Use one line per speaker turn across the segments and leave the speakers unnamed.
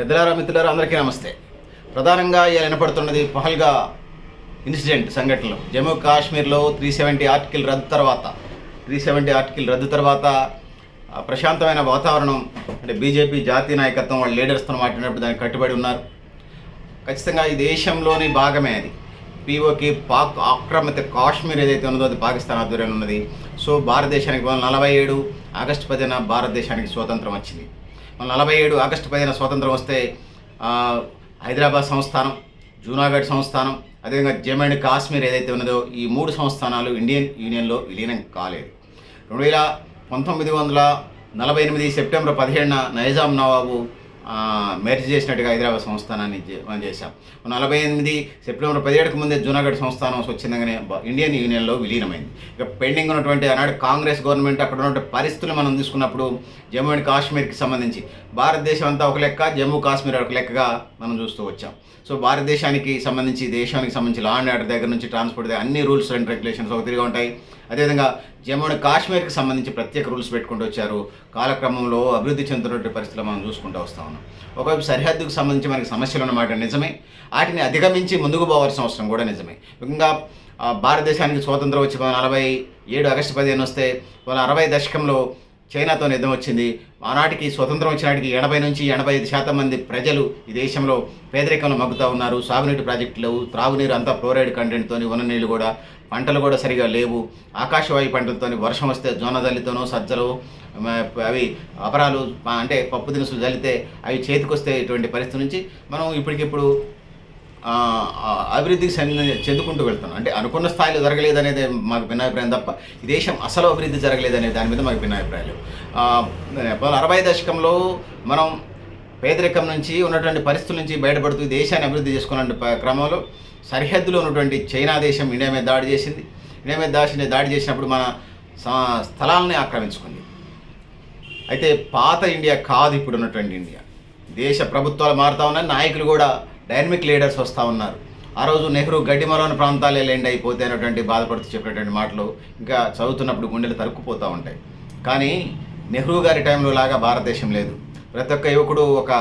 పెద్దలారా మిత్రులారా అందరికీ నమస్తే. ప్రధానంగా ఇలా వినపడుతున్నది పహల్గా ఇన్సిడెంట్ సంఘటనలు. జమ్మూ కాశ్మీర్లో త్రీ సెవెంటీ ఆర్టికల్ రద్దు తర్వాత త్రీ సెవెంటీ ఆర్టికల్ రద్దు తర్వాత ప్రశాంతమైన వాతావరణం అంటే బీజేపీ జాతీయ నాయకత్వం వాళ్ళ లీడర్స్తో మాట్లాడినప్పుడు దానికి కట్టుబడి ఉన్నారు. ఖచ్చితంగా ఈ దేశంలోని భాగమే అది. పీఓకి పాక్ ఆక్రమిత కాశ్మీర్ ఏదైతే ఉన్నదో అది పాకిస్తాన్ ఆధ్వర్యంలో ఉన్నది. సో భారతదేశానికి నలభై ఏడు ఆగస్టు పదిన భారతదేశానికి స్వాతంత్రం వచ్చింది. నలభై ఏడు ఆగస్టు పదిహేను స్వాతంత్రం వస్తే హైదరాబాద్ సంస్థానం జూనాగఢ్ సంస్థానం అదేవిధంగా జమ్మూ అండ్ కాశ్మీర్ ఏదైతే ఉన్నదో ఈ మూడు సంస్థానాలు ఇండియన్ యూనియన్లో విలీనం కాలేదు. రెండు వేల పంతొమ్మిది వందల నలభై ఎనిమిది సెప్టెంబర్ పదిహేడున నైజాం నవాబు మెర్జ్ చేసినట్టుగా హైదరాబాద్ సంస్థానాన్ని చే- మనం చేశాం. నలభై ఎనిమిది సెప్టెంబర్ పదిహేడుకు ముందే జూనాగఢ్ సంస్థానం స్వచ్ఛందంగానే ఇండియన్ యూనియన్లో విలీనమైంది. ఇక పెండింగ్ ఉన్నటువంటి ఆనాడు కాంగ్రెస్ గవర్నమెంట్ అక్కడ ఉన్నటువంటి పరిస్థితులు మనం తీసుకున్నప్పుడు జమ్మూ అండ్ కాశ్మీర్కి సంబంధించి భారతదేశం అంతా ఒక లెక్క జమ్మూ కాశ్మీర్ ఒక లెక్కగా మనం చూస్తూ వచ్చాం. సో భారతదేశానికి సంబంధించి దేశానికి సంబంధించి లా అండ్ ఆర్డర్ దగ్గర నుంచి ట్రాన్స్పోర్ట్ దగ్గర అన్ని రూల్స్ అండ్ రెగ్యులేషన్స్ ఒక తిరిగి ఉంటాయి. అదేవిధంగా జమ్మూ అండ్ కాశ్మీర్కి సంబంధించి ప్రత్యేక రూల్స్ పెట్టుకుంటూ వచ్చారు. కాలక్రమంలో అభివృద్ధి చెందుతున్నటువంటి పరిస్థితులు మనం చూసుకుంటూ వస్తూ ఉన్నాం. ఒకవైపు సరిహద్దుకు సంబంధించి మనకి సమస్యలు ఉన్నమాట నిజమే. వాటిని అధిగమించి ముందుకు పోవాల్సిన అవసరం కూడా నిజమే. ముఖ్యంగా భారతదేశానికి స్వాతంత్రం వచ్చి మన నలభై ఏడు ఆగస్టు పదిహేను వస్తే మన అరవై దశకంలో చైనాతో యుద్ధం వచ్చింది. ఆనాటికి స్వతంత్రం వచ్చినాటికి ఎనభై నుంచి ఎనభై ఐదు శాతం మంది ప్రజలు ఈ దేశంలో పేదరికంలో మగ్గుతూ ఉన్నారు. సాగునీటి ప్రాజెక్టులు త్రాగునీరు అంతా ఫ్లోరైడ్ కంటెంట్తో ఉన్న నీళ్ళు కూడా పంటలు కూడా సరిగా లేవు. ఆకాశవాయు పంటలతో వర్షం వస్తే జొన్న సజ్జలు అవి అపరాలు అంటే పప్పు దినుసులు జల్లితే అవి చేతికొస్తే ఇటువంటి పరిస్థితి నుంచి మనం ఇప్పటికిప్పుడు అభివృద్ధికి చెందుకుంటూ వెళ్తున్నాం. అంటే అనుకున్న స్థాయిలో జరగలేదనేది మాకు భిన్నాభిప్రాయం తప్ప ఈ దేశం అసలు అభివృద్ధి జరగలేదనే దాని మీద మాకు భిన్నాభిప్రాయాలు అరవై దశకంలో మనం పేదరికం నుంచి ఉన్నటువంటి పరిస్థితుల నుంచి బయటపడుతూ దేశాన్ని అభివృద్ధి చేసుకున్న క్రమంలో సరిహద్దులో ఉన్నటువంటి చైనా దేశం ఇండియా మీద దాడి చేసింది. ఇండియా మీద దాడి దాడి చేసినప్పుడు మన స్థలాలని ఆక్రమించుకుంది. అయితే పాత ఇండియా కాదు ఇప్పుడు ఉన్నటువంటి ఇండియా. దేశ ప్రభుత్వాలు మారుతా ఉన్నాయి నాయకులు కూడా డైనమిక్ లీడర్స్ వస్తూ ఉన్నారు. ఆ రోజు నెహ్రూ గడ్డిమలోని ప్రాంతాలే లేండి అయిపోతే అనేటువంటి బాధపడుతూ చెప్పినటువంటి మాటలు ఇంకా చదువుతున్నప్పుడు గుండెలు తరుక్కుపోతూ ఉంటాయి. కానీ నెహ్రూ గారి టైంలో లాగా భారతదేశం లేదు. ప్రతి ఒక్క యువకుడు ఒక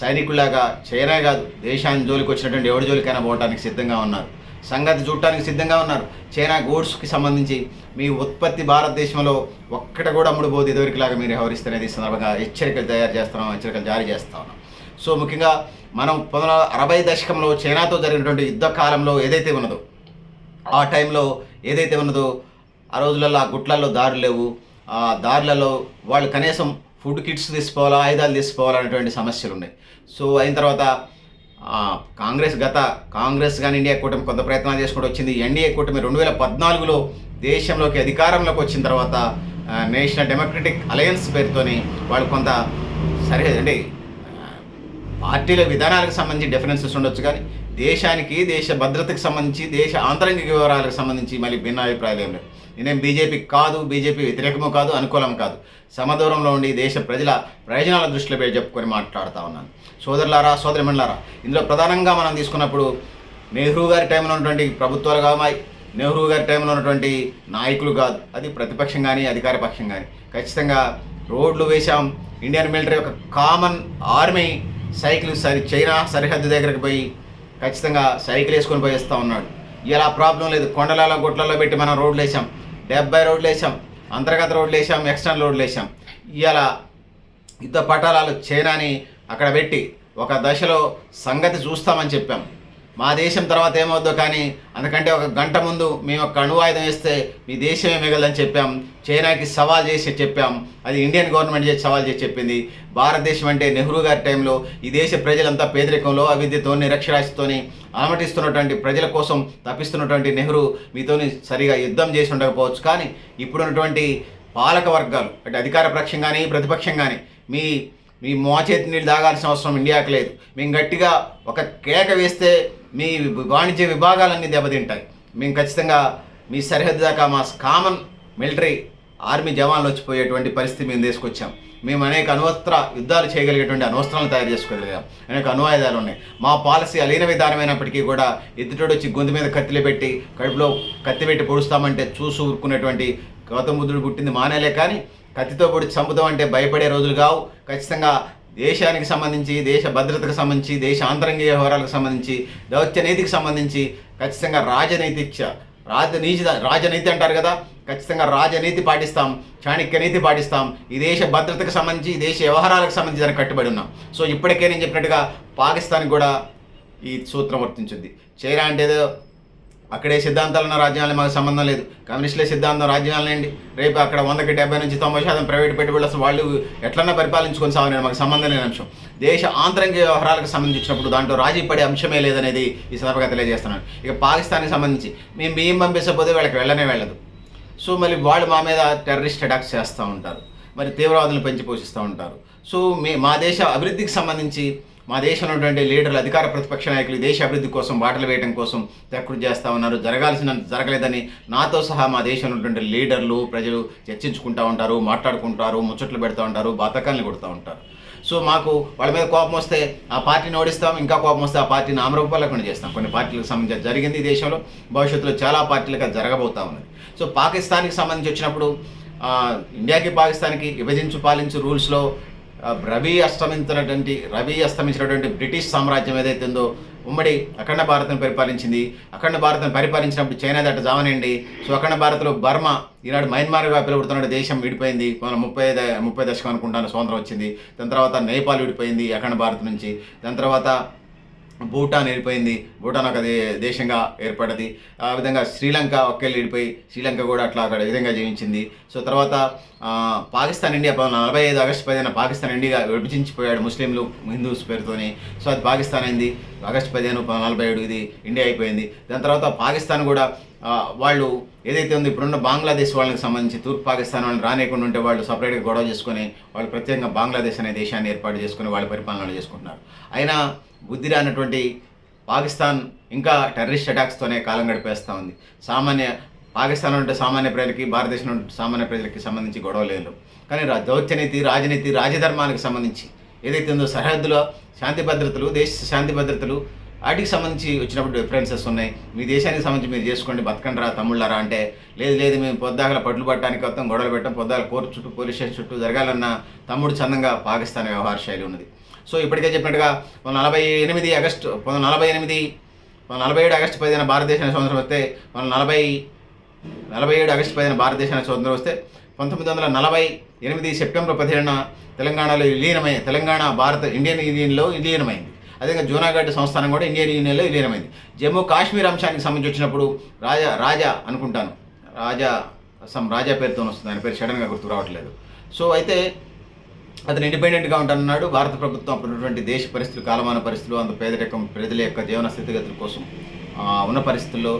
సైనికులాగా చైనా కాదు. దేశాన్ని జోలికి వచ్చినటువంటి ఎవరి జోలికైనా పోవడానికి సిద్ధంగా ఉన్నారు. సంగతి చూడటానికి సిద్ధంగా ఉన్నారు. చైనా గూడ్స్కి సంబంధించి మీ ఉత్పత్తి భారతదేశంలో ఒక్కడ కూడా అమ్ముడుపోదు ఇదివరకులాగా మీరు వ్యవహరిస్తున్నది ఈ సందర్భంగా హెచ్చరికలు తయారు చేస్తున్నాం హెచ్చరికలు జారీ చేస్తా ఉన్నాం. సో ముఖ్యంగా మనం పంతొమ్మిది వందల అరవై దశకంలో చైనాతో జరిగినటువంటి యుద్ధ కాలంలో ఏదైతే ఉన్నదో ఆ టైంలో ఏదైతే ఉన్నదో ఆ రోజులలో ఆ గుట్లలో దారులు లేవు. ఆ దారులలో వాళ్ళు కనీసం ఫుడ్ కిట్స్ తీసుకోవాలా ఆయుధాలు తీసుకోవాలా అనేటువంటి సమస్యలు ఉన్నాయి. సో అయిన తర్వాత కాంగ్రెస్ గత కాంగ్రెస్ కానీ ఇండియా కూటమి కొంత ప్రయత్నాలు చేసుకుంటూ వచ్చింది. ఎన్డీఏ కూటమి రెండు వేల పద్నాలుగులో దేశంలోకి అధికారంలోకి వచ్చిన తర్వాత నేషనల్ డెమోక్రటిక్ అలయన్స్ పేరుతోని వాళ్ళు కొంత సరే అంటే పార్టీల విధానాలకు సంబంధించి డిఫరెన్సెస్ ఉండొచ్చు కానీ దేశానికి దేశ భద్రతకు సంబంధించి దేశ ఆంతరంగిక వివరాలకు సంబంధించి మళ్ళీ భిన్న అభిప్రాయాలు ఏం లేవు. నేనేం బీజేపీ కాదు బీజేపీ వ్యతిరేకము కాదు అనుకూలం కాదు. సమదూరంలో ఉండి దేశ ప్రజల ప్రయోజనాల దృష్టిలో పేరు చెప్పుకొని మాట్లాడుతూ ఉన్నాను. సోదరులారా సోదరిమణులారా ఇందులో ప్రధానంగా మనం తీసుకున్నప్పుడు నెహ్రూ గారి టైంలో ఉన్నటువంటి ప్రభుత్వాలు కామాయి నెహ్రూ గారి టైంలో ఉన్నటువంటి నాయకులు కాదు. అది ప్రతిపక్షం కానీ అధికార పక్షం కానీ ఖచ్చితంగా రోడ్లు వేశాం. ఇండియన్ మిలిటరీ ఒక కామన్ ఆర్మీ సైకిల్ సరి చైనా సరిహద్దు దగ్గరకు పోయి ఖచ్చితంగా సైకిల్ వేసుకొని పోయి వస్తూ ఉన్నాడు. ఇలా ప్రాబ్లం లేదు. కొండలలో గుట్లలో పెట్టి మనం రోడ్లు వేసాం డెబ్బై రోడ్లు వేసాం అంతర్గత రోడ్లు వేసాం ఎక్స్టర్నల్ రోడ్లు వేసాం ఇవాళ యుద్ధ పటాలాలు చైనాని అక్కడ పెట్టి ఒక దశలో సంగతి చూస్తామని చెప్పాం. మా దేశం తర్వాత ఏమవుద్దో కానీ అందుకంటే ఒక గంట ముందు మేము ఒక అణువాయుధం వేస్తే మీ దేశమే మిగలని చెప్పాం. చైనాకి సవాల్ చేసి చెప్పాం. అది ఇండియన్ గవర్నమెంట్ చేసి సవాల్ చేసి చెప్పింది. భారతదేశం అంటే నెహ్రూ గారి టైంలో ఈ దేశ ప్రజలంతా పేదరికంలో అవిద్యతో నిరక్షరాస్యతోని అలమటిస్తున్నటువంటి ప్రజల కోసం తప్పిస్తున్నటువంటి నెహ్రూ మీతోని సరిగా యుద్ధం చేసి ఉండకపోవచ్చు. కానీ ఇప్పుడున్నటువంటి పాలక వర్గాలు అంటే అధికార పక్షం కానీ ప్రతిపక్షం కానీ మీ మీ మోచేతి నీళ్ళు తాగాల్సిన అవసరం ఇండియాకి లేదు. మేము గట్టిగా ఒక కేక వేస్తే మీ వాణిజ్య విభాగాలన్నీ దెబ్బతింటాయి. మేము ఖచ్చితంగా మీ సరిహద్దు దాకా మా కామన్ మిలిటరీ ఆర్మీ జవాన్లు వచ్చిపోయేటువంటి పరిస్థితి మేము తీసుకొచ్చాం. మేము అనేక అణువస్త్ర యుద్ధాలు చేయగలిగేటువంటి అణువస్త్రాలను తయారు చేసుకోగలిగాం. అనేక అనువాయుధాలు ఉన్నాయి. మా పాలసీ అలీన విధానమైనప్పటికీ కూడా ఎదుటోడు వచ్చి గొంతు మీద కత్తిలు పెట్టి కడుపులో కత్తి పెట్టి పొడుస్తామంటే చూసి ఊరుకునేటువంటి గౌతమ బుద్ధుడు పుట్టింది మానేలే కానీ కత్తితో పొడి చంపుదామంటే భయపడే రోజులు కావు. ఖచ్చితంగా దేశానికి సంబంధించి దేశ భద్రతకు సంబంధించి దేశ ఆంతరంగ వ్యవహారాలకు సంబంధించి దౌత్యనీతికి సంబంధించి ఖచ్చితంగా రాజనైతిక్ష రాజనీతి రాజనీతి అంటారు కదా ఖచ్చితంగా రాజనీతి పాటిస్తాం చాణక్య నీతి పాటిస్తాం ఈ దేశ భద్రతకు సంబంధించి ఈ దేశ వ్యవహారాలకు సంబంధించి దానికి కట్టుబడి ఉన్నాం. సో ఇప్పటికే నేను చెప్పినట్టుగా పాకిస్తాన్కి కూడా ఈ సూత్రం వర్తించుద్ది చైనా అంటే ఏదో అక్కడే సిద్ధాంతాలు ఉన్న మాకు సంబంధం లేదు. కమ్యూనిస్టులే సిద్ధాంతం రాజ్యాలనేండి రేపు అక్కడ వందకి డెబ్బై నుంచి తొంభై శాతం ప్రైవేట్ పెట్టుబడులు అసలు వాళ్ళు ఎట్లన్నా పరిపాలించుకొని సాగలేదు మాకు సంబంధం లేని అంశం. దేశ ఆంతరంగ వ్యవహారాలకు సంబంధించినప్పుడు దాంట్లో రాజీ పడే అంశమే లేదనేది ఈ సందర్భంగా తెలియజేస్తున్నాను. ఇక పాకిస్తాన్కి సంబంధించి మేము బియ్యం పంపించకపోతే వాళ్ళకి వెళ్ళనే వెళ్ళదు. సో మళ్ళీ వాళ్ళు మా మీద టెర్రరిస్ట్ అటాక్స్ చేస్తూ ఉంటారు. మరి తీవ్రవాదులను పెంచి పోషిస్తూ ఉంటారు. సో మే మా దేశ అభివృద్ధికి సంబంధించి మా దేశంలో ఉన్నటువంటి లీడర్లు అధికార ప్రతిపక్ష నాయకులు దేశ అభివృద్ధి కోసం బాటలు వేయడం కోసం తక్కువ చేస్తూ ఉన్నారు. జరగాల్సిన జరగలేదని నాతో సహా మా దేశంలో ఉన్నటువంటి లీడర్లు ప్రజలు చర్చించుకుంటూ ఉంటారు మాట్లాడుకుంటారు ముచ్చట్లు పెడతా ఉంటారు బాతకాలను కొడుతూ ఉంటారు. సో మాకు వాళ్ళ మీద కోపం వస్తే ఆ పార్టీని ఓడిస్తాం ఇంకా కోపం వస్తే ఆ పార్టీని ఆమరూపాలకుండా చేస్తాం. కొన్ని పార్టీలకు సంబంధించి జరిగింది ఈ దేశంలో భవిష్యత్తులో చాలా పార్టీలకు జరగబోతా ఉన్నది. సో పాకిస్తాన్కి సంబంధించి వచ్చినప్పుడు ఇండియాకి పాకిస్తాన్కి విభజించు పాలించు రూల్స్లో రవి అస్తమించినటువంటి రవి అస్తమించినటువంటి బ్రిటిష్ సామ్రాజ్యం ఏదైతే ఉందో ఉమ్మడి అఖండ భారతం పరిపాలించింది. అఖండ భారతం పరిపాలించినప్పుడు చైనా దట్ట జావనండి. సో అఖండ భారత్లో బర్మా ఈనాడు మయన్మార్గా పిలువడుతున్న దేశం విడిపోయింది. ముప్పై ద- ముప్పై దశకం అనుకుంటాను స్వాతంత్రం వచ్చింది. దాని తర్వాత నేపాల్ విడిపోయింది అఖండ భారత్ నుంచి. దాని తర్వాత భూటాన్ ఏర్పడింది భూటాన్ ఒక దేశంగా ఏర్పడింది. ఆ విధంగా శ్రీలంక ఒకేళ్ళు ఏడిపోయి శ్రీలంక కూడా అట్లా అక్కడ విధంగా జీవించింది. సో తర్వాత పాకిస్తాన్ ఇండియా నలభై ఐదు ఆగస్టు పదిహేను పాకిస్తాన్ ఇండియా విభజించిపోయాడు ముస్లింలు హిందూస్ పేరుతోని. సో అది పాకిస్తాన్ అయింది. ఆగస్టు పదిహేను నలభై ఏడు ఇది ఇండియా అయిపోయింది. దాని తర్వాత పాకిస్తాన్ కూడా వాళ్ళు ఏదైతే ఉందో ఇప్పుడున్న బంగ్లాదేశ్ వాళ్ళకి సంబంధించి తూర్పు పాకిస్తాన్ వాళ్ళని రానేకుండా ఉంటే వాళ్ళు సపరేట్గా గొడవ చేసుకొని వాళ్ళు ప్రత్యేకంగా బంగ్లాదేశ్ అనే దేశాన్ని ఏర్పాటు చేసుకుని వాళ్ళ పరిపాలనలు చేసుకుంటున్నారు. అయినా బుద్ధి రానటువంటి పాకిస్తాన్ ఇంకా టెర్రరిస్ట్ అటాక్స్తోనే కాలం గడిపేస్తూ ఉంది. సామాన్య పాకిస్తాన్ ఉంటే సామాన్య ప్రజలకి భారతదేశంలో సామాన్య ప్రజలకి సంబంధించి గొడవ లేదు. కానీ దౌత్యనీతి రాజనీతి రాజధర్మానికి సంబంధించి ఏదైతే ఉందో సరిహద్దులో శాంతి భద్రతలు దేశ శాంతి భద్రతలు వాటికి సంబంధించి వచ్చినప్పుడు డిఫరెన్సెస్ ఉన్నాయి. మీ దేశానికి సంబంధించి మీరు చేసుకోండి బతకండి రా తమ్ముళ్ళరా అంటే లేదు లేదు మేము పొద్దాకల పట్లు పట్టడానికి వస్తాం గొడవలు పెట్టాం పొద్దాల కోర్టు చుట్టూ పోలీస్ స్టేషన్ చుట్టూ జరగాలన్న తమ్ముడు చందంగా పాకిస్తాన్ వ్యవహార శైలి ఉన్నది. సో ఇప్పటికే చెప్పినట్టుగా నలభై ఎనిమిది ఆగస్టు పంతొమ్మిది నలభై ఎనిమిది నలభై ఏడు ఆగస్టు పదిహేను భారతదేశానికి స్వతంత్రం వస్తే మన నలభై నలభై ఏడు ఆగస్టు పదిహేను భారతదేశానికి స్వతంత్రం వస్తే పంతొమ్మిది వందల నలభై ఎనిమిది సెప్టెంబర్ పదిహేడున తెలంగాణలో విలీనమై తెలంగాణ భారత ఇండియన్ యూనియన్లో విలీనమైంది. అదేవిధంగా జూనాగఢ్ సంస్థానం కూడా ఇండియన్ యూనియన్లో విలీనమైంది. జమ్మూ కాశ్మీర్ అంశానికి సంబంధించి వచ్చినప్పుడు రాజా రాజా అనుకుంటాను. రాజా సమ్ రాజా పేరుతో వస్తుంది. ఆయన పేరు సడన్గా గుర్తు రావట్లేదు. సో అయితే అతను ఇండిపెండెంట్గా ఉంటానన్నాడు. భారత ప్రభుత్వం అప్పుడున్నటువంటి దేశ పరిస్థితులు కాలమాన పరిస్థితులు అంత పేదరికం ప్రజల యొక్క జీవన స్థితిగతుల కోసం ఉన్న పరిస్థితుల్లో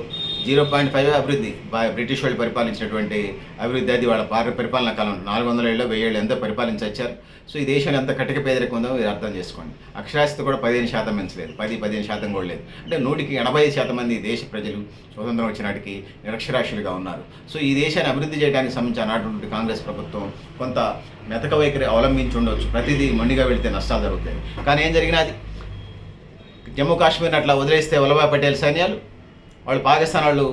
జీరో పాయింట్ ఫైవ్ అభివృద్ధి బ్రిటిష్ వాళ్ళు పరిపాలించినటువంటి అభివృద్ధి అది వాళ్ళ పార పరిపాలన కాలం నాలుగు వందల ఏళ్ళు వెయ్యి ఏళ్ళు ఎంత పరిపాలించొచ్చారు? సో ఈ దేశంలో ఎంత కటిక పేదరికం ఉందో మీరు అర్థం చేసుకోండి. అక్షరాస్యత కూడా పదిహేను శాతం పెంచలేదు పది పదిహేను శాతం కూడా లేదు. అంటే నూటికి ఎనభై శాతం మంది దేశ ప్రజలు స్వతంత్రం వచ్చినాటికి నిరక్షరాస్యులుగా ఉన్నారు. సో ఈ దేశాన్ని అభివృద్ధి చేయడానికి సంబంధించి ఆనాటి కాంగ్రెస్ ప్రభుత్వం కొంత మెతక వైఖరి అవలంబించి ఉండొచ్చు. ప్రతిదీ మొండిగా వెళితే నష్టాలు జరుగుతాయి. కానీ ఏం జరిగినది? జమ్మూ కాశ్మీర్ అట్లా వదిలేస్తే వల్లభాయ్ పటేల్ సైన్యాలు వాళ్ళు పాకిస్తాన్ వాళ్ళు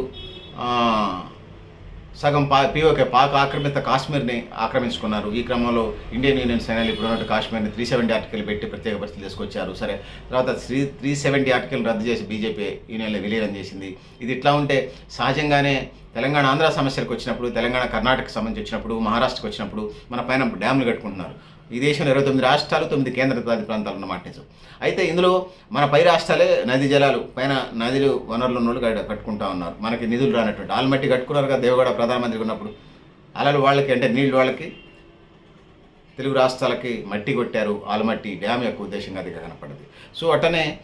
సగం పా పిఓకే పాక్ ఆక్రమిత కాశ్మీర్ని ఆక్రమించుకున్నారు. ఈ క్రమంలో ఇండియన్ యూనియన్ సైన్యాలు ఇప్పుడు ఉన్నట్టు కాశ్మీర్ని త్రీ సెవెంటీ ఆర్టికల్ పెట్టి ప్రత్యేక పరిస్థితులు తీసుకొచ్చారు. సరే తర్వాత త్రీ త్రీ సెవెంటీ ఆర్టికల్ రద్దు చేసి బీజేపీ యూనియన్లో విలీనం చేసింది. ఇది ఇట్లా ఉంటే సహజంగానే తెలంగాణ ఆంధ్ర సమస్యలకు వచ్చినప్పుడు తెలంగాణ కర్ణాటక సంబంధించి వచ్చినప్పుడు మహారాష్ట్రకు వచ్చినప్పుడు మన పైన డ్యాములు కట్టుకుంటున్నారు. ఈ దేశంలో ఇరవై తొమ్మిది రాష్ట్రాలు తొమ్మిది కేంద్ర పాలిత ప్రాంతాలు ఉన్నమాట అయితే ఇందులో మన పై రాష్ట్రాలే నది జలాలు పైన నదులు వనరులు ఉన్నోళ్ళు కట్టుకుంటా ఉన్నారు. మనకి నిధులు రానటువంటి ఆల్మట్టి కట్టుకున్నారు కదా దేవగడ ప్రధానమంత్రి ఉన్నప్పుడు. అలలు వాళ్ళకి అంటే నీళ్ళు వాళ్ళకి తెలుగు రాష్ట్రాలకి మట్టి కొట్టారు. ఆలమట్టి డ్యామ్ యొక్క ఉద్దేశంగా అది కనపడింది. సో అట్టనే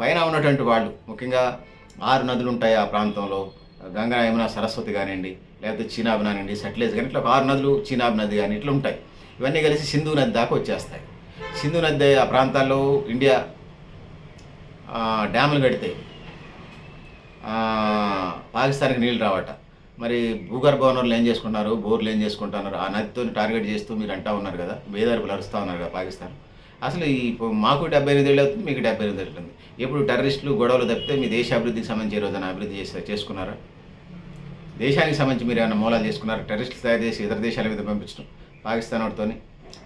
పైన ఉన్నటువంటి వాళ్ళు ముఖ్యంగా ఆరు నదులు ఉంటాయి ఆ ప్రాంతంలో. గంగా యమున సరస్వతి కానివ్వండి లేకపోతే చీనాబ్ కానివ్వండి సట్లేజ్ కానీ ఇట్లా ఆరు నదులు చీనాబ్ నది కానీ ఇట్లా ఉంటాయి. ఇవన్నీ కలిసి సింధు నది దాకా వచ్చేస్తాయి. సింధు నది ఆ ప్రాంతాల్లో ఇండియా డ్యాములు కడితే పాకిస్తాన్కి నీళ్ళు రావట. మరి భూగర్భ వనరులు ఏం చేసుకుంటున్నారు? బోర్లు ఏం చేసుకుంటున్నారు? ఆ నదితో టార్గెట్ చేస్తూ మీరు అంటా ఉన్నారు కదా వేదారుపులు అరుస్తూ ఉన్నారు కదా పాకిస్తాన్. అసలు ఈ మాకు డెబ్బై ఎనిమిది ఏళ్ళు అవుతుంది మీకు డెబ్బై ఎనిమిది ఏళ్ళు అవుతుంది ఎప్పుడు టెర్రరిస్టులు గొడవలు తప్పితే మీ దేశ అభివృద్ధికి సంబంధించి రోజున అభివృద్ధి చేసి చేసుకున్నారా? దేశానికి సంబంధించి మీరు ఏమైనా మూలాలు చేసుకున్నారా? టెర్రరిస్టులు తయారు చేసి ఇతర దేశాల మీద పంపించడం. పాకిస్తాన్ వాడితోని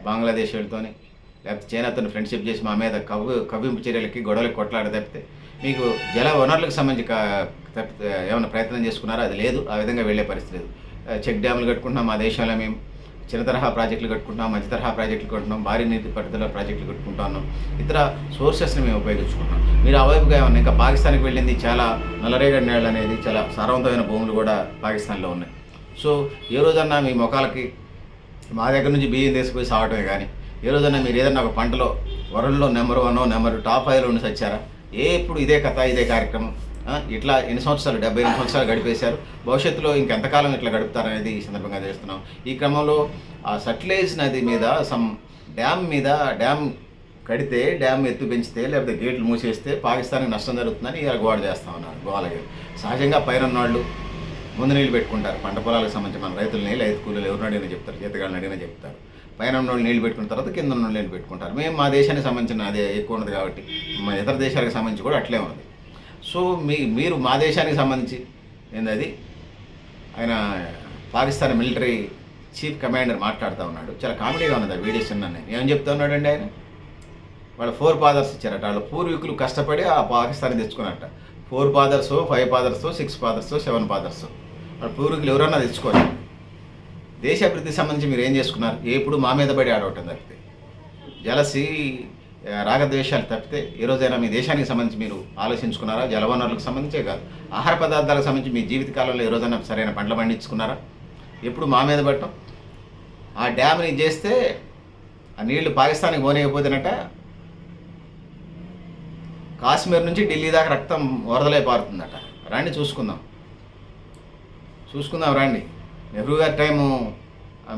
బంగ్లాదేశ్ వాళ్ళతోని లేకపోతే చైనాతో ఫ్రెండ్షిప్ చేసి మా మీద కవ్వు కవ్వింపు చర్యలకి గొడవలకి కొట్లాడ తప్పితే మీకు జల వనరులకు సంబంధించి తప్పితే ఏమైనా ప్రయత్నం చేసుకున్నారా? అది లేదు. ఆ విధంగా వెళ్ళే పరిస్థితి లేదు. చెక్ డ్యాములు కట్టుకుంటున్నాం మా దేశంలో మేము. చిన్న తరహా ప్రాజెక్టులు కట్టుకుంటున్నాం మధ్య తరహా ప్రాజెక్టులు కట్టుకుంటున్నాం భారీ నీటి పట్టుదల ప్రాజెక్టులు కట్టుకుంటున్నాం ఇతర సోర్సెస్ని మేము ఉపయోగించుకుంటున్నాం. మీరు ఆ వైపుగా ఏమన్నా ఇంకా పాకిస్తాన్కి వెళ్ళింది చాలా నల్లరేగడి నేళ్ళు అనేది చాలా సారవంతమైన భూములు కూడా పాకిస్తాన్లో ఉన్నాయి. సో ఏ రోజన్నా మీ ముఖాలకి మా దగ్గర నుంచి బియ్యం తీసుకుపోయి సావటమే కానీ. ఏ రోజైనా మీరు ఏదైనా ఒక పంటలో వరల్డ్లో నెంబర్ వన్ నెంబర్ టాప్ ఫైవ్లో ఉండి సచ్చారా? ఏ ఇప్పుడు ఇదే కథ ఇదే కార్యక్రమం ఇట్లా ఎన్ని సంవత్సరాలు డెబ్బై ఎనిమిది సంవత్సరాలు గడిపేశారు? భవిష్యత్తులో ఇంకెంతకాలం ఇట్లా గడుపుతారనేది ఈ సందర్భంగా చేస్తున్నాం ఈ క్రమంలో ఆ సట్లేజ్ నది మీద సమ్ డ్యామ్ మీద డ్యామ్ కడితే డ్యామ్ ఎత్తు పెంచితే లేకపోతే గేట్లు మూసేస్తే పాకిస్తాన్కి నష్టం జరుగుతుందని ఇలా గోడ చేస్తా ఉన్నారు గోవాలకి సహజంగా పైన వాళ్ళు ముందు నీళ్ళు పెట్టుకుంటారు. పంట పొలాలకు సంబంధించి మన రైతులు నీళ్ళు రైతు కూలీలు ఎవరు అడిగినా చెప్తారు చేతగాళ్ళని అడిగినా చెప్తారు. పైన ఉన్న వాళ్ళు నీళ్ళు పెట్టుకున్న తర్వాత కింద ఉన్న నీళ్ళు పెట్టుకుంటారు. మేము మా దేశానికి సంబంధించిన అదే ఎక్కువ ఉన్నది కాబట్టి మా ఇతర దేశాలకు సంబంధించి కూడా అట్లే ఉన్నది. సో మీ మీరు మా దేశానికి సంబంధించి ఏందది? ఆయన పాకిస్తాన్ మిలిటరీ చీఫ్ కమాండర్ మాట్లాడుతూ ఉన్నాడు. చాలా కామెడీగా ఉన్నది ఆ వీడియోస్ ఉన్నాను నేను. ఏం చెప్తా ఉన్నాడండి ఆయన? వాళ్ళ ఫోర్ ఫాదర్స్ ఇచ్చారట. వాళ్ళ పూర్వీకులు కష్టపడి ఆ Pakistan తెచ్చుకున్నట్ట. Four fathers five fathers six fathers seven fathers. వాళ్ళ పూర్వీకులు ఎవరన్నా తెచ్చుకోవాలి. దేశ అభివృద్ధికి సంబంధించి మీరు ఏం చేసుకున్నారు? ఎప్పుడు మా మీద పడి ఆడవటం తప్పితే జలసి రాగద్వేషాలు తప్పితే ఏ రోజైనా మీ దేశానికి సంబంధించి మీరు ఆలోచించుకున్నారా? జలవనరులకు సంబంధించే కాదు. ఆహార పదార్థాలకు సంబంధించి మీ జీవితకాలంలో ఏ రోజైనా సరైన పంటలు పండించుకున్నారా? ఎప్పుడు మా మీద పట్టం ఆ డ్యామ్ని చేస్తే ఆ నీళ్ళు పాకిస్తాన్కి పోనీయకపోతేనట కాశ్మీర్ నుంచి ఢిల్లీ దాకా రక్తం వరదలై పారుతుందట. రండి చూసుకుందాం. చూసుకుందాం రండి. నెహ్రూ గారి టైము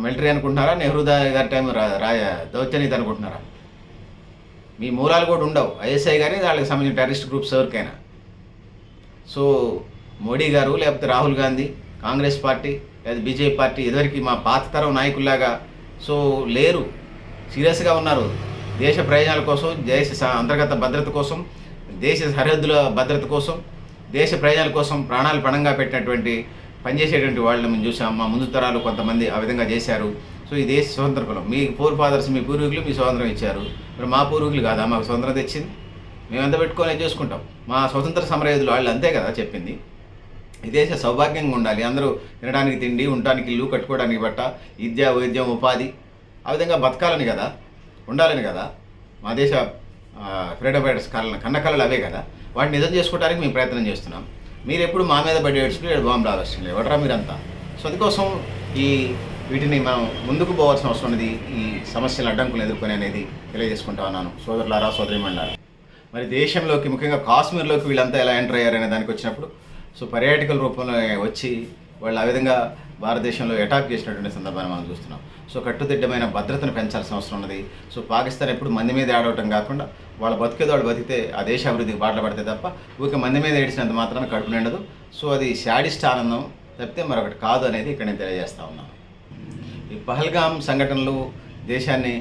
మిలిటరీ అనుకుంటున్నారా? నెహ్రూ గారి టైం రా రాయ దౌత్యనీతి అనుకుంటున్నారా? మీ మూలాలు కూడా ఉండవు. ఐఎస్ఐ కానీ వాళ్ళకి సంబంధించిన టెర్రరిస్ట్ గ్రూప్స్ ఎవరికైనా. సో మోడీ గారు లేకపోతే రాహుల్ గాంధీ కాంగ్రెస్ పార్టీ లేదా బీజేపీ పార్టీ ఇదివరకు మా పాత తరం నాయకుల్లాగా సో లేరు. సీరియస్గా ఉన్నారు. దేశ ప్రయోజనాల కోసం దేశ అంతర్గత భద్రత కోసం దేశ సరిహద్దుల భద్రత కోసం దేశ ప్రయోజనాల కోసం ప్రాణాలు పణంగా పెట్టినటువంటి పనిచేసేటువంటి వాళ్ళని మేము చూసాం. మా ముందు తరాలు కొంతమంది ఆ విధంగా చేశారు. సో ఈ దేశ స్వతంత్ర కులం మీ ఫోర్ ఫాదర్స్ మీ పూర్వీకులు మీ స్వాతంత్రం ఇచ్చారు. మరి మా పూర్వీకులు కాదా? మాకు స్వతంత్రం తెచ్చింది. మేము ఎంత పెట్టుకొని చూసుకుంటాం. చేసుకుంటాం మా స్వతంత్ర సమరయోధులు వాళ్ళు అంతే కదా చెప్పింది. ఈ దేశ సౌభాగ్యంగా ఉండాలి. అందరూ తినడానికి తిండి ఉండడానికి ఇల్లు కట్టుకోవడానికి బట్ట విద్య వైద్యం ఉపాధి ఆ విధంగా బతకాలని కదా? ఉండాలని కదా? మా దేశ ఫ్రీడమ్ ఫైటర్స్ కళ్ళ కన్న కళలు అవే కదా? వాటిని నిజం చేసుకోవడానికి మేము ప్రయత్నం చేస్తున్నాం. మీరు ఎప్పుడు మా మీద పడి ఏడ్చుకుని బాంబు బాంబులు లేదు. ఎవడరా మీరంతా? సో అందుకోసం ఈ వీటిని మనం ముందుకు పోవాల్సిన అవసరం ఉన్నది ఈ సమస్యల అడ్డంకులు ఎదుర్కొని అనేది తెలియజేసుకుంటా ఉన్నాను. సోదరులారా సోదరిమండారా మరి దేశంలోకి ముఖ్యంగా కాశ్మీర్లోకి వీళ్ళంతా ఎలా ఎంటర్ అయ్యారనే దానికి వచ్చినప్పుడు సో పర్యాటకుల రూపంలో వచ్చి వాళ్ళు ఆ విధంగా భారతదేశంలో అటాక్ చేసినటువంటి సందర్భాన్ని మనం చూస్తున్నాం. సో కట్టుదిట్టమైన భద్రతను పెంచాల్సిన అవసరం ఉన్నది. సో పాకిస్తాన్ ఎప్పుడు మంది మీద ఆడవటం కాకుండా వాళ్ళ బతికేదో వాళ్ళు బతికితే ఆ దేశ అభివృద్ధికి బాటలు పడితే తప్ప ఊరికే మంది మీద ఏడిచినంత మాత్రాన కడుపు నిండదు. సో అది శాడిస్ట్ ఆనందం తప్పితే మరొకటి కాదు అనేది ఇక్కడ నేను తెలియజేస్తా ఉన్నాను ఈ పహల్గామ్ సంఘటనలు దేశాన్ని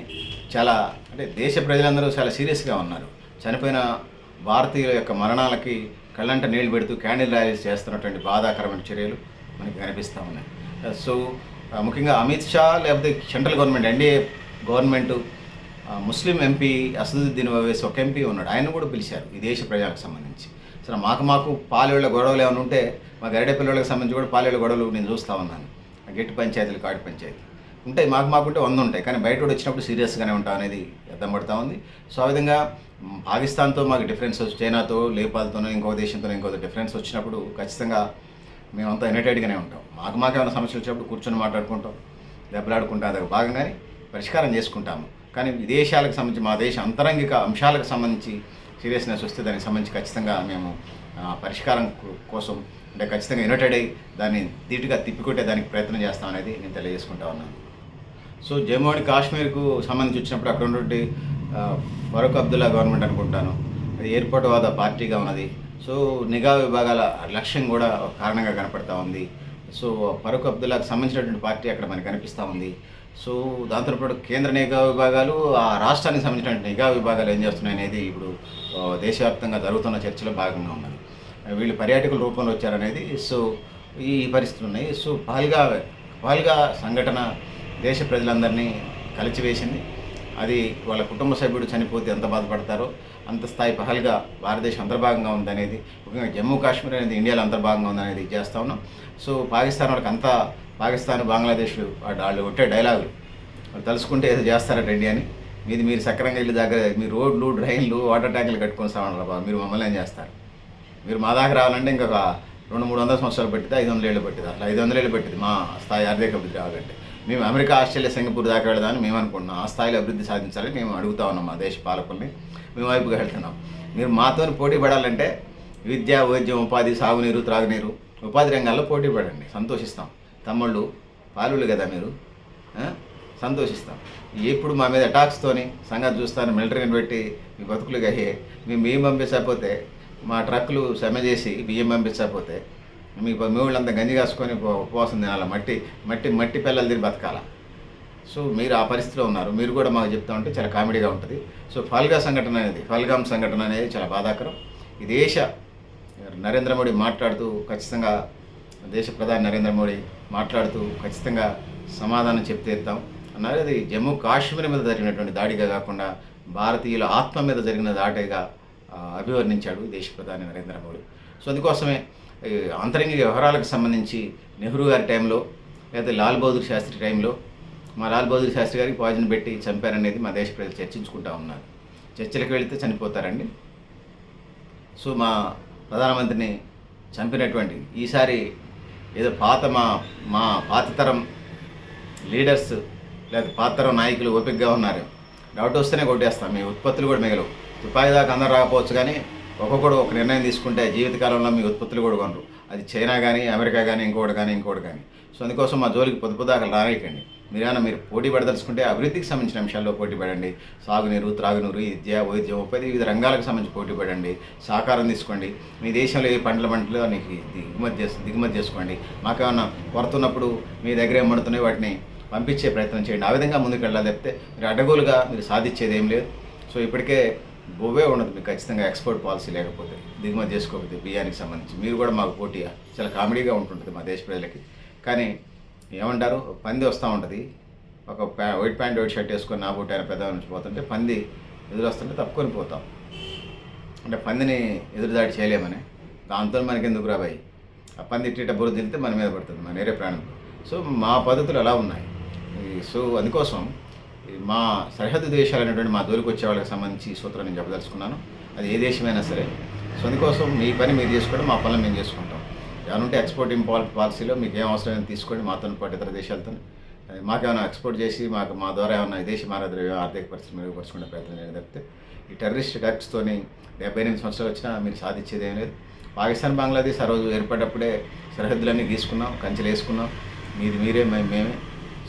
చాలా అంటే దేశ ప్రజలందరూ చాలా సీరియస్గా ఉన్నారు. చనిపోయిన భారతీయుల యొక్క మరణాలకి కళ్ళంట నీళ్ళు పెడుతూ క్యాండిల్ ర్యాలీస్ చేస్తున్నటువంటి బాధాకరమైన చర్యలు మనకి కనిపిస్తూ ఉన్నాయి. సో ముఖ్యంగా అమిత్ షా లేకపోతే central government NDA government Muslim MP Asaduddin Owaisi ఒక ఎంపీ ఉన్నాడు. ఆయన కూడా పిలిచారు ఈ దేశ ప్రజలకు సంబంధించి. సరే మాకు మాకు పాలేళ్ళ గొడవలు ఏమైనా ఉంటే మా గరిడే పిల్లలకు సంబంధించి కూడా పాలేళ్ళ గొడవలు నేను చూస్తూ ఉన్నాను. గట్టి పంచాయతీలు కాడి పంచాయతీ. ఉంటాయి మాకు మాకుంటే వంద ఉంటాయి. కానీ బయట వచ్చినప్పుడు సీరియస్గానే ఉంటాం అనేది అర్థం పడుతూ ఉంది. సో ఆ విధంగా పాకిస్తాన్తో మాకు డిఫరెన్స్ వచ్చి చైనాతో నేపాల్తోనో ఇంకో దేశంతో ఇంకో డిఫరెన్స్ వచ్చినప్పుడు ఖచ్చితంగా మేమంతా యునైటెడ్గానే ఉంటాం. మాకు మాకు ఏమైనా సమస్యలు వచ్చినప్పుడు కూర్చొని మాట్లాడుకుంటాం దెబ్బలాడుకుంటాం అదొక భాగంగానే పరిష్కారం చేసుకుంటాము. కానీ విదేశాలకు సంబంధించి మా దేశ అంతరంగిక అంశాలకు సంబంధించి సీరియస్నెస్ వస్తే దానికి సంబంధించి ఖచ్చితంగా మేము పరిష్కారం కోసం అంటే ఖచ్చితంగా యునైటెడ్ అయ్యి దాన్ని ధీటుగా తిప్పికొట్టే దానికి ప్రయత్నం చేస్తామనేది నేను తెలియజేసుకుంటా ఉన్నాను. సో జమ్మూ అండ్ కాశ్మీర్కు సంబంధించి వచ్చినప్పుడు అక్కడ ఉన్నటువంటి ఫరూక్ అబ్దుల్లా గవర్నమెంట్ అనుకుంటాను. అది ఏర్పాటువాద పార్టీగా ఉన్నది. సో నిఘా విభాగాల లక్ష్యం కూడా కారణంగా కనపడతా ఉంది. సో ఫరూక్ అబ్దుల్లాకు సంబంధించినటువంటి పార్టీ అక్కడ మనకి కనిపిస్తూ ఉంది. సో దాంతోపాటు కేంద్ర నిఘా విభాగాలు ఆ రాష్ట్రానికి సంబంధించిన నిఘా విభాగాలు ఏం చేస్తున్నాయి అనేది ఇప్పుడు దేశవ్యాప్తంగా జరుగుతున్న చర్చలో భాగంగా ఉన్నది. వీళ్ళు పర్యాటకుల రూపంలో వచ్చారనేది సో ఈ పరిస్థితులు ఉన్నాయి. సో పాల్గా పాల్గా సంఘటన దేశ ప్రజలందరినీ కలిచివేసింది. అది వాళ్ళ కుటుంబ సభ్యుడు చనిపోతే ఎంత బాధపడతారో అంత స్థాయి పహల్గా భారతదేశం అంతర్భాగంగా ఉందనేది ముఖ్యంగా జమ్మూ కాశ్మీర్ అనేది ఇండియాలో అంతర్భాగంగా ఉందనేది చేస్తా ఉన్నాం సో పాకిస్తాన్ వాళ్ళకి అంతా పాకిస్తాన్ బంగ్లాదేశ్లు వాళ్ళు కొట్టే డైలాగులు. వాళ్ళు తలుసుకుంటే ఏదో చేస్తారట ఇండియా అని. మీది మీరు సక్రంగా ఇల్లు దగ్గర మీ రోడ్లు డ్రైన్లు వాటర్ ట్యాంకులు కట్టుకొని సాగండి బాబు మీరు మమ్మల్ని ఏం చేస్తారు? మీరు మా దాకా రావాలంటే ఇంకొక రెండు మూడు వందల సంవత్సరాలు పెట్టింది ఐదు వందల ఏళ్ళు పెట్టింది అట్లా ఐదు వందల ఏళ్ళు పెట్టింది మా స్థాయి ఆర్థిక అభివృద్ధి రావాలంటే. మేము అమెరికా ఆస్ట్రేలియా సింగపూర్ దాకా వెళదామని మేము అనుకుంటున్నాం. ఆ స్థాయిలో అభివృద్ధి సాధించాలని మేము అడుగుతా ఉన్నాం మా దేశ పాలకుల్ని. మేము వైపుగా వెళ్తున్నాం. మీరు మాతో పోటీ పడాలంటే విద్య వైద్యం ఉపాధి సాగునీరు త్రాగునీరు ఉపాధి రంగాల్లో పోటీ పడండి. సంతోషిస్తాం. తమ్ముళ్ళు పాలులు కదా మీరు? సంతోషిస్తాం. ఎప్పుడు మా మీద అటాక్స్తోని సంగతి చూస్తాను మిలిటరీని పెట్టి మీ బతుకులు అయ్యే మేము బియ్యం పంపించకపోతే మా ట్రక్కులు సమ చేసి బియ్యం పంపించకపోతే మీ మీ వాళ్ళంతా గంజి కాసుకొని పోసం తినాలి? మట్టి మట్టి మట్టి పిల్లలు తిని బతకాలా? సో మీరు ఆ పరిస్థితిలో ఉన్నారు. మీరు కూడా మాకు చెప్తా ఉంటే చాలా కామెడీగా ఉంటుంది. సో ఫల్గా సంఘటన అనేది ఫల్గామ్ సంఘటన అనేది చాలా బాధాకరం. ఈ దేశ నరేంద్ర మోడీ మాట్లాడుతూ ఖచ్చితంగా దేశ ప్రధాని నరేంద్ర మోడీ మాట్లాడుతూ ఖచ్చితంగా సమాధానం చెప్తేద్దాం అన్నారు అది జమ్మూ కాశ్మీర్ మీద జరిగినటువంటి దాడిగా కాకుండా భారతీయుల ఆత్మ మీద జరిగిన దాడిగా అభివర్ణించాడు దేశ ప్రధాని నరేంద్ర మోడీ. సో అందుకోసమే అంతరంగిక వ్యవహారాలకు సంబంధించి నెహ్రూ గారి టైంలో లేదా లాల్ బహదూర్ శాస్త్రి టైంలో మా లాల్ బహదూర్ శాస్త్రి గారికి పాయిజన్ పెట్టి చంపారనేది మా దేశ ప్రజలు చర్చించుకుంటా ఉన్నారు. చర్చలకు వెళితే చనిపోతారండి. సో మా ప్రధానమంత్రిని చంపినటువంటి ఈసారి ఏదో పాత మా మా పాతతరం లీడర్స్ లేదా పాతతరం నాయకులు ఓపికగా ఉన్నారు. డౌట్ వస్తేనే కొట్టేస్తాం. మీ ఉత్పత్తులు కూడా మిగలవు. తుపాయి దాకా అందరు రాకపోవచ్చు కానీ ఒక్కొక్కడు ఒక నిర్ణయం తీసుకుంటే జీవితకాలంలో మీ ఉత్పత్తులు కూడా కొనరు. అది చైనా కానీ అమెరికా కానీ ఇంకోటి కానీ ఇంకోటి కానీ సో అందుకోసం మా జోలికి పొదుపు దాకా రానికండి మీరైనా మీరు పోటీ పడదలుచుకుంటే అభివృద్ధికి సంబంధించిన అంశాల్లో పోటీ పడండి. సాగునీరు త్రాగునీరు విద్య వైద్యం ఉపాధి వివిధ రంగాలకు సంబంధించి పోటీ పడండి. సహకారం తీసుకోండి. మీ దేశంలో ఏ పంటల పంటలు నీకు దిగుమతి చేసు దిగుమతి చేసుకోండి. మాకేమన్నా కొరత ఉన్నప్పుడు మీ దగ్గర ఏమడుతున్నాయి వాటిని పంపించే ప్రయత్నం చేయండి. ఆ విధంగా ముందుకు వెళ్ళాలి తప్పితే మీరు అడ్డగోలుగా మీరు సాధించేది ఏం లేదు. సో ఇప్పటికే బొవ్వే ఉండదు మీకు ఖచ్చితంగా ఎక్స్పోర్ట్ పాలసీ లేకపోతే. దిగుమతి చేసుకోకపోతే బియ్యానికి సంబంధించి. మీరు కూడా మాకు పోటీగా చాలా కామెడీగా ఉంటుంటుంది మా దేశ ప్రజలకి. కానీ ఏమంటారు? పంది వస్తూ ఉంటుంది. ఒక ప్యా వైట్ ప్యాంట్ వైట్ షర్ట్ వేసుకొని నా బూట ఆయన పెద్ద నుంచి పోతుంటే పంది ఎదురు వస్తుంటే తప్పుకొని పోతాం. అంటే పందిని ఎదురుదాడి చేయలేమని. దాంతో మనకి ఎందుకు రాబాయి ఆ పంది ఇట్ట బుర్ర తింటే మన మీద పడుతుంది మన వేరే ప్రాణం. సో మా పద్ధతులు అలా ఉన్నాయి. సో అందుకోసం మా సరిహద్దు దేశాలు అనేటువంటి మా దూరికి వచ్చే వాళ్ళకి సంబంధించి ఈ సూత్రం నేను చెప్పదలుచుకున్నాను. అది ఏ దేశమైనా సరే. సో అందుకోసం మీ పని మీరు చేసుకోవడం మా పనులు మేము చేసుకుంటాం. ఏమంటే ఎక్స్పోర్ట్ ఇంపార్ట్ పాలసీలో మీకు ఏం అవసరమైనా తీసుకోండి మాతో పాటు ఇతర దేశాలతో మాకేమైనా ఎక్స్పోర్ట్ చేసి మాకు మా ద్వారా ఏమైనా విదేశీ మారద్రవ్య ఆర్థిక పరిస్థితి మెరుగుపరుచుకునే ప్రయత్నం చేయడం తప్పితే ఈ టెర్రరిస్ట్ అటాక్స్తోని డెబ్బై ఎనిమిది సంవత్సరాలు వచ్చినా మీరు సాధించేది ఏం లేదు. పాకిస్తాన్ బంగ్లాదేశ్ ఆ రోజు ఏర్పడ్డప్పుడే సరిహద్దులన్నీ గీసుకున్నాం కంచెలు వేసుకున్నాం. మీది మీరే మే- మేమే.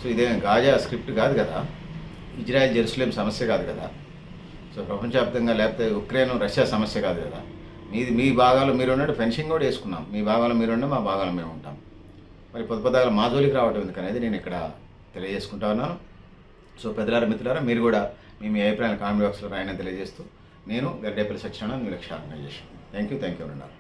సో ఇదేం గాజా స్క్రిప్ట్ కాదు కదా. ఇజ్రాయెల్ జెరూసలేం సమస్య కాదు కదా. సో ప్రపంచవ్యాప్తంగా లేకపోతే ఉక్రెయిన్ రష్యా సమస్య కాదు కదా. మీది మీ భాగాలు మీరు ఉన్నట్టు ఫెన్సింగ్ కూడా వేసుకున్నాం. మీ భాగాలు మీరు ఉండే మా భాగాలు మేము ఉంటాం. మరి పొద్దు పొద్దుగా మా జోలికి రావడం ఎందుకు అనేది నేను ఇక్కడ తెలియజేసుకుంటా ఉన్నాను. సో పెద్దలారా మిత్రులారా మీరు కూడా మీ మీ అభిప్రాయాలు కామెంట్ బాక్స్లో రాయని తెలియజేస్తూ నేను గడ్డేపల్లి సత్యనారాయణ మీ Lakshya organisation thank you thank you అన్నారు